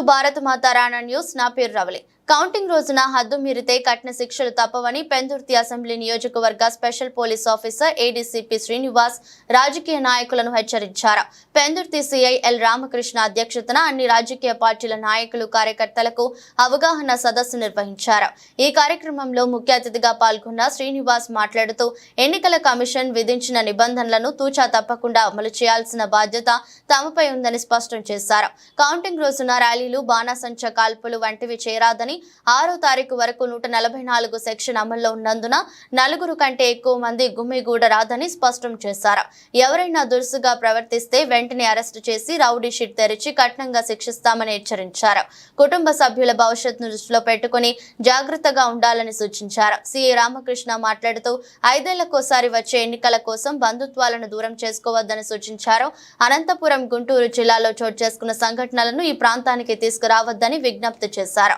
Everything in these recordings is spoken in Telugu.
భారత్ మాతా రాణా న్యూస్. నా పేరు రవలి. కౌంటింగ్ రోజున హద్దు మీరితే కఠిన శిక్షలు తప్పవని పెందుర్తి అసెంబ్లీ నియోజకవర్గ special police officer ADCP Srinivas రాజకీయ నాయకులను హెచ్చరించారు. పెందుర్తి సిఐ ఎల్ రామకృష్ణ అధ్యక్షతన అన్ని రాజకీయ పార్టీల నాయకులు కార్యకర్తలకు అవగాహన సదస్సు నిర్వహించారు. ఈ కార్యక్రమంలో ముఖ్య అతిథిగా పాల్గొన్న శ్రీనివాస్ మాట్లాడుతూ ఎన్నికల కమిషన్ విధించిన నిబంధనలను తూచా తప్పకుండా అమలు చేయాల్సిన బాధ్యత తమపై ఉందని స్పష్టం చేశారు. కౌంటింగ్ రోజున ర్యాలీలు బాణాసంచ కాల్పులు వంటివి చేరాదని ఆరో తారీఖు వరకు నూట నలభై నాలుగు సెక్షన్ అమల్లో ఉన్నందున నలుగురు కంటే ఎక్కువ మంది గుమ్మిగూడరాదని స్పష్టం చేశారు. ఎవరైనా దురుసుగా ప్రవర్తిస్తే వెంటనే అరెస్టు చేసి రౌడీ షీట్ తెరిచి కఠినంగా శిక్షిస్తామని హెచ్చరించారు. కుటుంబ సభ్యుల భవిష్యత్తును దృష్టిలో పెట్టుకుని జాగ్రత్తగా ఉండాలని సూచించారు. సిఏ రామకృష్ణ మాట్లాడుతూ ఐదేళ్ళకోసారి వచ్చే ఎన్నికల కోసం బంధుత్వాలను దూరం చేసుకోవద్దని సూచించారు. అనంతపురం గుంటూరు జిల్లాలో చోటు చేసుకున్న సంఘటనలను ఈ ప్రాంతానికి తీసుకురావద్దని విజ్ఞప్తి చేశారు.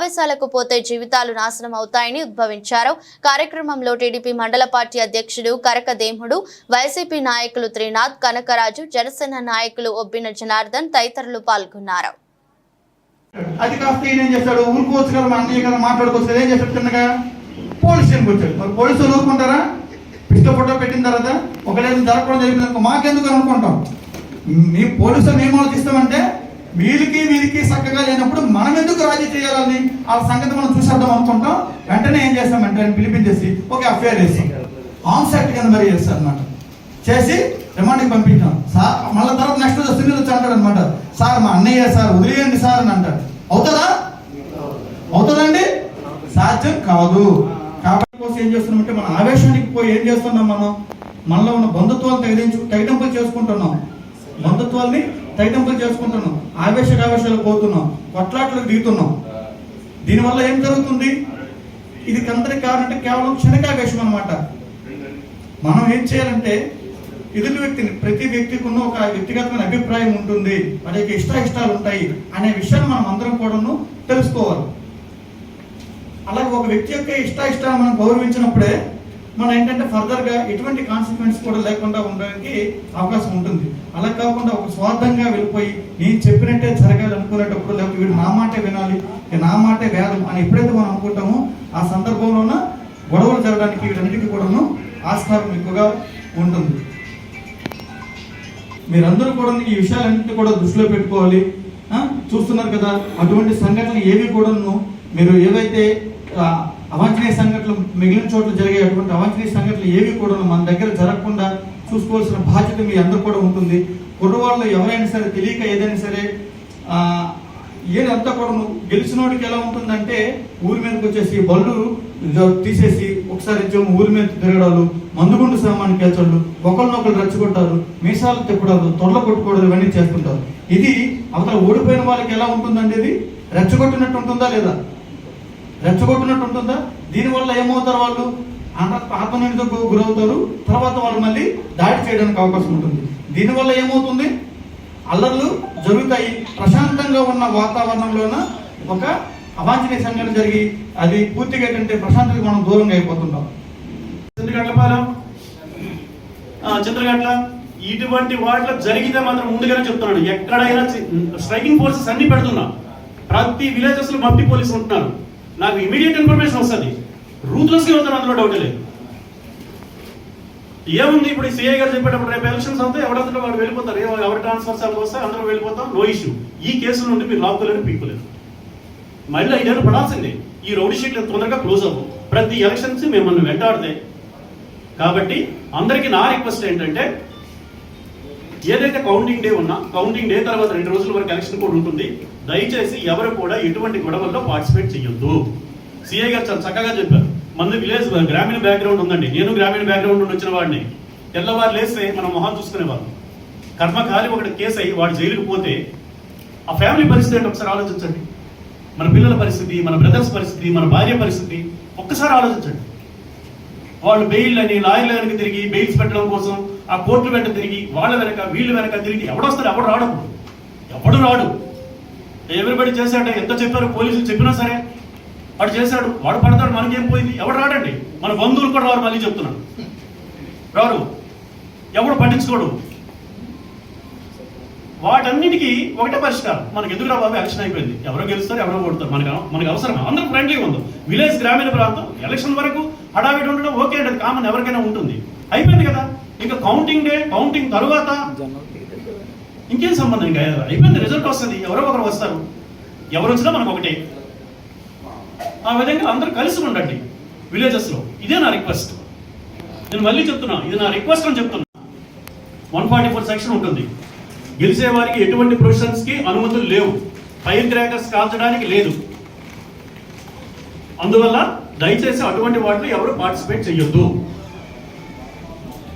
ఆవేశాలకు పోతే జీవితాలు నాశనం అవుతాయని ఉద్భవించారు. కార్యక్రమంలో టీడీపీ మండల పార్టీ అధ్యక్షుడు కరకదేముడు వైసీపీ నాయకులు త్రినాథ్ కనకరాజు జనసేన నాయకులు ఒబ్బిన జనార్దన్ తదితరులు పాల్గొన్నారు. అది కాస్త ఈయన ఏం చేస్తాడు ఊరుకోవచ్చు కదా మన అన్నయ్య కదా మాట్లాడుకోవచ్చు ఏం చేస్తాడు చిన్నగా? పోలీస్ స్టేషన్కి వచ్చాడు. మరి పోలీసులు ఊరుకుంటారా? పిస్టో ఫోటో పెట్టిన తర్వాత ఒకలేదు జరగడం జరిగింది మాకెందుకు అనుకుంటాం? మీ పోలీసులు మేము ఆలోచిస్తామంటే వీళ్ళకి వీళ్ళకి చక్కగా లేనప్పుడు మనం ఎందుకు రాజీ చేయాలని ఆ సంగతి మనం చూసేద్దాం అనుకుంటాం. వెంటనే ఏం చేస్తామంటే ఆయన పిలిపించేసి ఓకే అఫేర్ వేస్తాం ఆన్ సెట్ కింద మరి చేస్తాం అనమాట చేసి రిమాండ్కి పంపించాం. సార్ మళ్ళీ తర్వాత నెక్స్ట్ సునీల్ వచ్చి అంటాడు అనమాట సార్ మా అన్నయ్య సార్ వదిలేయండి సార్ అని అంటాడు. అవుతుందా అవుతుందండి సాధ్యం కాదు. కాబట్టి కోసం ఏం చేస్తున్నామంటే మన ఆవేశానికి పోయి ఏం చేస్తున్నాం మనం? మనలో ఉన్న బంధుత్వాలు తగిలించు తగ్గింపులు చేసుకుంటున్నాం. బంధుత్వాల్ని తగిలింపులు చేసుకుంటున్నాం ఆవేశ పోతున్నాం కొట్లాట్లకు దిగుతున్నాం దీనివల్ల ఏం జరుగుతుంది? ఇది అందరికి కావాలంటే కేవలం క్షణికావేశం అన్నమాట. మనం ఏం చేయాలంటే ఎదుటి వ్యక్తిని ప్రతి వ్యక్తికి ఉన్న ఒక వ్యక్తిగతమైన అభిప్రాయం ఉంటుంది వాటి యొక్క ఇష్ట ఇష్టాలు ఉంటాయి అనే విషయాన్ని మనం అందరం కూడాను తెలుసుకోవాలి. అలాగే ఒక వ్యక్తి యొక్క ఇష్ట ఇష్టాలు మనం గౌరవించినప్పుడే మనం ఏంటంటే ఫర్దర్గా ఎటువంటి కాన్సిక్వెన్స్ కూడా లేకుండా ఉండడానికి అవకాశం ఉంటుంది. అలా కాకుండా ఒక స్వార్థంగా వెళ్ళిపోయి నేను చెప్పినట్టే జరగాలి అనుకునేటప్పుడు లేకపోతే వీడు నా మాటే వినాలి నా మాటే వేదం అని ఎప్పుడైతే మనం అనుకుంటామో ఆ సందర్భంలోన గొడవలు జరగడానికి వీటన్నిటికీ కూడాను ఆస్కారం ఎక్కువగా ఉంటుంది. మీరందరూ కూడా ఈ విషయాలన్నింటినీ కూడా దృష్టిలో పెట్టుకోవాలి. చూస్తున్నారు కదా అటువంటి సంఘటనలు ఏవి కూడాను మీరు ఏవైతే అవాంఛనీయ సంఘటనలు మిగిలిన చోట్ల జరిగే అటువంటి అవాంఛనీయ సంఘటనలు ఏవి కూడా మన దగ్గర జరగకుండా చూసుకోవాల్సిన బాధ్యత మీ అందరు కూడా ఉంటుంది. కుర్రవాళ్ళు ఎవరైనా సరే తెలియక ఏదైనా సరే ఏదంతా కూడా గెలిచినోడికి ఎలా ఉంటుందంటే ఊరి మీదకి వచ్చేసి బళ్ళు తీసేసి ఒకసారి జమ్ము ఊరి మీద తిరగడాలు మందుగుండు సామాన్ కేల్చడాలు ఒకరినొకరు రెచ్చగొట్టారు మీసాలు తిప్పడాలు తొడల కొట్టుకోవడాలు ఇవన్నీ చేస్తుంటారు. ఇది అవతల ఓడిపోయిన వాళ్ళకి ఎలా ఉంటుందండి ఇది? రెచ్చగొట్టినట్టు ఉంటుందా లేదా? రెచ్చగొట్టినట్టు ఉంటుందా? దీనివల్ల ఏమవుతారు వాళ్ళు? ఆత్మ- ఆత్మనిందకు గురవుతారు. తర్వాత వాళ్ళు మళ్ళీ దాడి చేయడానికి అవకాశం ఉంటుంది. దీనివల్ల ఏమవుతుంది? అల్లర్లు జరుగుతాయి. ప్రశాంతంగా ఉన్న వాతావరణంలోన ఒక అవాంఛనీయ సంఘటన జరిగి అది పూర్తిగా ఏంటంటే ప్రశాంతకి మనం దూరంగా అయిపోతుంటాం. చంద్రగట్లపాలెం చంద్రగట్ల ఇటువంటి వాటిలో జరిగితే మాత్రం ముందుగానే చెప్తున్నాను ఎక్కడైనా స్ట్రైకింగ్ ఫోర్సెస్ అన్ని పెడుతున్నా. ప్రతి విలేజెస్లో మట్టి పోలీసులు ఉంటున్నారు. నాకు ఇమీడియట్ ఇన్ఫర్మేషన్ వస్తుంది. రూత్లెస్గా ఉంటాను అందులో డౌట్ లేదు. ఏముంది ఇప్పుడు సిఐ గారు చెప్పేటప్పుడు రేపు ఎలక్షన్స్ అవుతాయి ఎవడంతా వాడు వెళ్ళిపోతారు ఎవరి ట్రాన్స్ఫర్స్ అవి వస్తే అందరూ వెళ్ళిపోతాం నో ఇష్యూ ఈ కేసు నుండి మీరు లాక్కోలేరు పీక్కోలేరు మళ్ళీ ఐదేళ్ళు పడాల్సిందే. ఈ రౌడీ షీట్లు తొందరగా క్లోజ్ అవ్వు. ప్రతి ఎలక్షన్స్ మిమ్మల్ని వెంటాడితే. కాబట్టి అందరికీ నా రిక్వెస్ట్ ఏంటంటే ఏదైతే కౌంటింగ్ డే ఉన్నా కౌంటింగ్ డే తర్వాత రెండు రోజుల వరకు ఎలక్షన్ కూడా ఉంటుంది. దయచేసి ఎవరు కూడా ఎటువంటి గొడవల్లో పార్టిసిపేట్ చేయొద్దు సిఐ గారు చాలా చక్కగా చెప్పారు. మన విలేజ్ గ్రామీణ బ్యాక్గ్రౌండ్ ఉందండి. నేను గ్రామీణ బ్యాక్గ్రౌండ్ నుండి వచ్చిన వాడిని. తెల్లవారు లేస్తే మనం మొహం చూసుకునేవాళ్ళం. కర్మకాలి ఒకటి కేసు అయ్యి వాడు జైలుకు పోతే ఆ ఫ్యామిలీ పరిస్థితి ఏంటి? ఒకసారి ఆలోచించండి. మన పిల్లల పరిస్థితి మన బ్రదర్స్ పరిస్థితి మన భార్య పరిస్థితి ఒక్కసారి ఆలోచించండి. వాళ్ళు బెయిల్ అని లాయర్ల వెనక తిరిగి బెయిల్స్ పెట్టడం కోసం ఆ కోర్టుల వెంట తిరిగి వాళ్ళ వెనక వీళ్ళ వెనక తిరిగి ఎవడొస్తారు ఎవడు రాడు ఎవడు రాడు? ఎవరిబడి చేశాడు? ఎంత చెప్పారు పోలీసులు చెప్పినా సరే? వాడు చేశాడు. వాడు పడతాడు. మనకేం పోయింది? ఎవడు రాడండి? మన బంధువులు కూడా రారు మళ్ళీ చెప్తున్నాను. రారు. ఎవడు పట్టించుకోడు? వాటన్నిటికీ ఒకటే పరిష్కారం. మనకి ఎదురు బాబు? ఎలక్షన్ అయిపోయింది. ఎవరో గెలుస్తారు ఎవరో కొడతారు మనకు మనకు అవసరం అందరూ ఫ్రెండ్లీగా ఉందాం. విలేజ్ గ్రామీణ ప్రాంతం. ఎలక్షన్ వరకు హడావిడి ఉండడం ఓకే అంటే కామన్ ఎవరికైనా ఉంటుంది. అయిపోయింది కదా? ఇంకా కౌంటింగ్ డే కౌంటింగ్ తర్వాత ఇంకేం సంబంధం ఇంకా? అయిపోయింది రిజల్ట్ వస్తుంది. ఎవరో ఒకరు వస్తారు. ఎవరు వచ్చినా మనకు ఒకటే. ఆ విధంగా అందరూ కలిసి ఉండండి విలేజెస్లో ఇదే నా రిక్వెస్ట్ నేను మళ్ళీ చెప్తున్నా ఇది నా రిక్వెస్ట్ అని చెప్తున్నా. వన్ ఫార్టీ ఫోర్ సెక్షన్ ఉంటుంది. గెలిచే వారికి ఎటువంటి ప్రొఫెషన్స్కి అనుమతులు లేవు. ఫైర్ క్రాకర్స్ కాల్చడానికి లేదు. అందువల్ల దయచేసి అటువంటి వాటిలో ఎవరు పార్టిసిపేట్ చేయొద్దు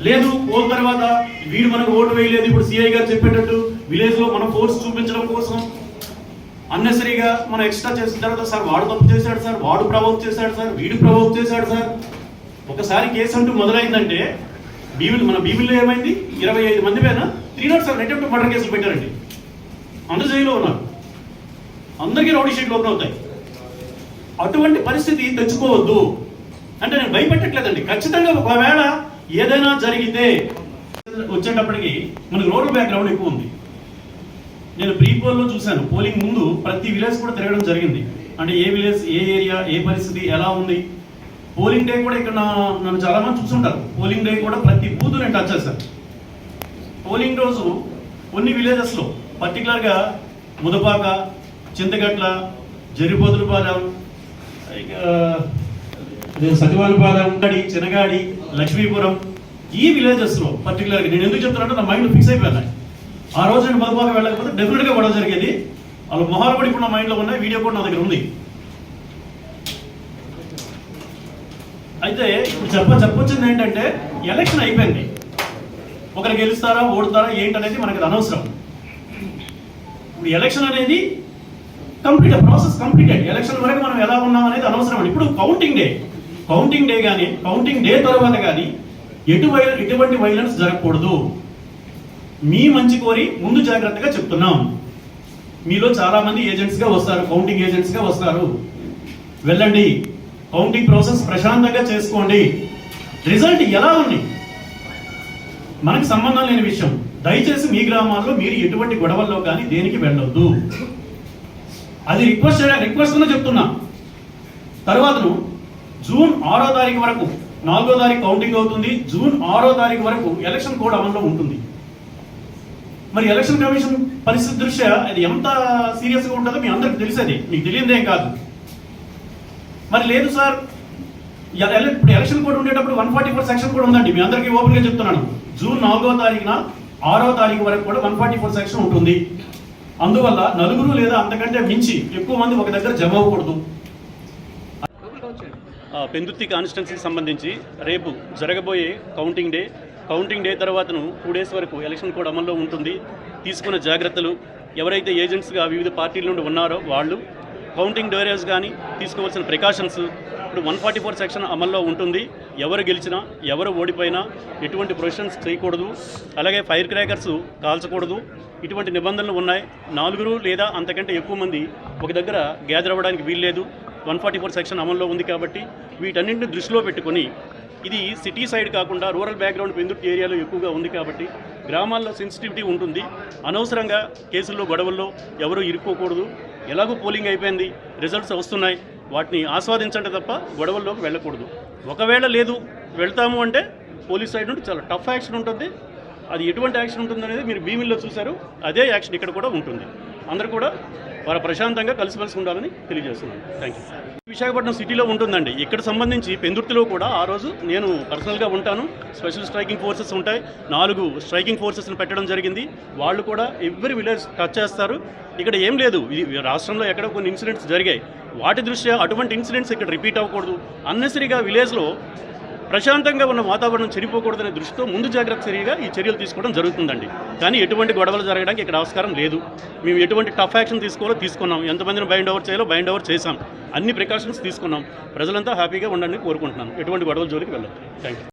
లేదు పోల్ తర్వాత వీడు మనకు ఓటు వేయలేదు ఇప్పుడు సిఐ గారు చెప్పేటట్టు విలేజ్లో మన ఫోర్స్ చూపించడం కోసం అన్నెసరీగా మనం ఎక్స్ట్రా చేసిన తర్వాత సార్ వాడు తప్పు చేశాడు సార్ వాడు ప్రవోక్ చేశాడు సార్ వీడు ప్రవోక్ చేశాడు సార్. ఒకసారి కేసు అంటూ మొదలైందంటే బీబీలు మన బీబీలో ఏమైంది? ఇరవై ఐదు మంది పైన three not seven attempt murder కేసులు పెట్టారండి. అందరూ జైల్లో ఉన్నారు. అందరికీ రౌడీ షీట్లు ఓపెన్ అవుతాయి. అటువంటి పరిస్థితి తెచ్చుకోవద్దు. అంటే నేను భయపెట్టట్లేదండి. ఖచ్చితంగా ఒకవేళ ఏదైనా జరిగితే వచ్చేటప్పటికి మనకు రూరల్ బ్యాక్గ్రౌండ్ ఎక్కువ ఉంది. నేను ప్రీ పోల్లో చూశాను. పోలింగ్ ముందు ప్రతి విలేజ్ కూడా తిరగడం జరిగింది. అంటే ఏ విలేజ్ ఏ ఏరియా ఏ పరిస్థితి ఎలా ఉంది? పోలింగ్ డే కూడా ఇక్కడ నా- నన్ను చాలా మంది చూసుంటారు. పోలింగ్ డే కూడా ప్రతి బూత్ నేను టచ్ చేశాను. పోలింగ్ రోజు కొన్ని విలేజెస్లో పర్టికులర్గా ముదపాక చింతగట్ల జరిపోతులపాలెం ఇక, ఉండడి చినగాడి లక్ష్మీపురం ఈ విలేజెస్లో పర్టికులర్గా నేను ఎందుకు చెప్తున్నానంటే నా మైండ్ ఫిక్స్ అయిపోయాను ఆ రోజు నేను మధుబాక వెళ్ళకపోతే డెఫినెట్గా గొడవ జరిగేది. వాళ్ళ మొహాలు కూడా ఇప్పుడు నా మైండ్లో ఉన్నాయి వీడియో కూడా నా దగ్గర ఉంది. అయితే ఇప్పుడు చెప్ప చెప్పొచ్చింది ఏంటంటే ఎలక్షన్ అయిపోయింది. ఒకరు గెలుస్తారా ఓడుతారా ఏంటనేది మనకి అనవసరం. ఇప్పుడు ఎలక్షన్ అనేది కంప్లీట్ ప్రాసెస్ కంప్లీటెడ్ ఎలక్షన్ వరకు మనం ఎలా ఉన్నాం అనేది అనవసరం అండి. ఇప్పుడు కౌంటింగ్ డే కౌంటింగ్ డే కానీ కౌంటింగ్ డే తర్వాత కానీ ఎటు ఎటువంటి వైలెన్స్ జరగకూడదు. మీ మంచి కోరి ముందు జాగ్రత్తగా చెప్తున్నాం. మీలో చాలా మంది ఏజెంట్స్గా వస్తారు కౌంటింగ్ ఏజెంట్స్గా వస్తారు. వెళ్ళండి. కౌంటింగ్ ప్రాసెస్ ప్రశాంతంగా చేసుకోండి. రిజల్ట్ ఎలా ఉంది? మనకు సంబంధం లేని విషయం. దయచేసి మీ గ్రామాల్లో మీరు ఎటువంటి గొడవల్లో కానీ దేనికి వెళ్ళొద్దు. అది రిక్వెస్ట్ రిక్వెస్ట్ చెప్తున్నా. తర్వాతను జూన్ ఆరో తారీఖు వరకు నాలుగో తారీఖు కౌంటింగ్ అవుతుంది. జూన్ ఆరో తారీఖు వరకు ఎలక్షన్ కోడ్ అమల్లో ఉంటుంది. మరి ఎలక్షన్ కమిషన్ పరిస్థితి దృష్ట్యా అది ఎంత సీరియస్గా ఉంటుందో మీ అందరికి తెలిసేది. మీకు తెలియదేం కాదు. మరి లేదు సార్. ఇప్పుడు ఎలక్షన్ కోడ్ ఉండేటప్పుడు వన్ ఫార్టీ ఫోర్ సెక్షన్ కూడా ఉందండి. మీ అందరికీ ఓపెన్గా చెప్తున్నాను. జూన్ నాలుగో తారీఖున ఆరో తారీఖు వరకు కూడా వన్ ఫార్టీ ఫోర్ సెక్షన్ ఉంటుంది. అందువల్ల నలుగురు లేదా అంతకంటే మించి ఎక్కువ మంది ఒక దగ్గర జమ అవ్వకూడదు. పెందుత్తి పెందుర్తి కాన్స్టిట్యున్సీకి సంబంధించి రేపు జరగబోయే కౌంటింగ్ డే. కౌంటింగ్ డే తర్వాతను టూ డేస్ వరకు ఎలక్షన్ కోడ్ అమల్లో ఉంటుంది. తీసుకున్న జాగ్రత్తలు ఎవరైతే ఏజెంట్స్గా వివిధ పార్టీల నుండి ఉన్నారో వాళ్ళు కౌంటింగ్ డోరేజ్ కానీ తీసుకోవాల్సిన ప్రికాషన్స్ ఇప్పుడు వన్ ఫార్టీ ఫోర్ సెక్షన్ అమల్లో ఉంటుంది. ఎవరు గెలిచినా ఎవరు ఓడిపోయినా ఎటువంటి ప్రొఫెషన్స్ చేయకూడదు. అలాగే ఫైర్ క్రాకర్స్ కాల్చకూడదు. ఇటువంటి నిబంధనలు ఉన్నాయి. నాలుగురు లేదా అంతకంటే ఎక్కువ మంది ఒక దగ్గర గ్యాదర్ అవ్వడానికి వీల్లేదు. వన్ ఫార్టీ ఫోర్ సెక్షన్ అమల్లో ఉంది కాబట్టి వీటన్నింటిని దృష్టిలో పెట్టుకొని ఇది సిటీ సైడ్ కాకుండా రూరల్ బ్యాక్గ్రౌండ్ పెందుర్తి ఏరియాలో ఎక్కువగా ఉంది కాబట్టి గ్రామాల్లో సెన్సిటివిటీ ఉంటుంది. అనవసరంగా కేసుల్లో గొడవల్లో ఎవరు ఇరుక్కోకూడదు. ఎలాగో పోలింగ్ అయిపోయింది. రిజల్ట్స్ వస్తున్నాయి. వాటిని ఆస్వాదించండి తప్ప గొడవల్లోకి వెళ్ళకూడదు. ఒకవేళ లేదు వెళ్తాము అంటే పోలీస్ సైడ్ నుండి చాలా టఫ్ యాక్షన్ ఉంటుంది. అది ఎటువంటి యాక్షన్ ఉంటుంది అనేది మీరు భీమిల్లో చూశారు. అదే యాక్షన్ ఇక్కడ కూడా ఉంటుంది. అందరూ కూడా వారు ప్రశాంతంగా కలిసిమెలిసి ఉండాలని తెలియజేస్తున్నాను. థ్యాంక్ యూ విశాఖపట్నం సిటీలో ఉంటుందండి. ఇక్కడ సంబంధించి పెందుర్తిలో కూడా ఆ రోజు నేను పర్సనల్గా ఉంటాను. స్పెషల్ స్ట్రైకింగ్ ఫోర్సెస్ ఉంటాయి. నాలుగు స్ట్రైకింగ్ ఫోర్సెస్ని పెట్టడం జరిగింది. వాళ్ళు కూడా ఎవ్రీ విలేజ్ టచ్ చేస్తారు. ఇక్కడ ఏం లేదు. రాష్ట్రంలో ఎక్కడ కొన్ని ఇన్సిడెంట్స్ జరిగాయి. వాటి దృష్ట్యా అటువంటి ఇన్సిడెంట్స్ ఇక్కడ రిపీట్ అవ్వకూడదు. అన్నెసరిగా విలేజ్లో ప్రశాంతంగా ఉన్న వాతావరణం చెడిపోకూడదనే దృష్టితో ముందు జాగ్రత్త చర్యగా ఈ చర్యలు తీసుకోవడం జరుగుతుందండి. కానీ ఎటువంటి గొడవలు జరగడానికి ఇక్కడ ఆస్కారం లేదు. మేము ఎటువంటి టఫ్ యాక్షన్ తీసుకోవాలో తీసుకున్నాం. ఎంతమందిని బైండ్ ఓవర్ చేయాలో బైండ్ ఓవర్ చేశాం. అన్ని ప్రికాషన్స్ తీసుకున్నాం. ప్రజలంతా హ్యాపీగా ఉండాలని కోరుకుంటున్నాను. ఎటువంటి గొడవల జోలికి వెళ్ళదు థ్యాంక్ యూ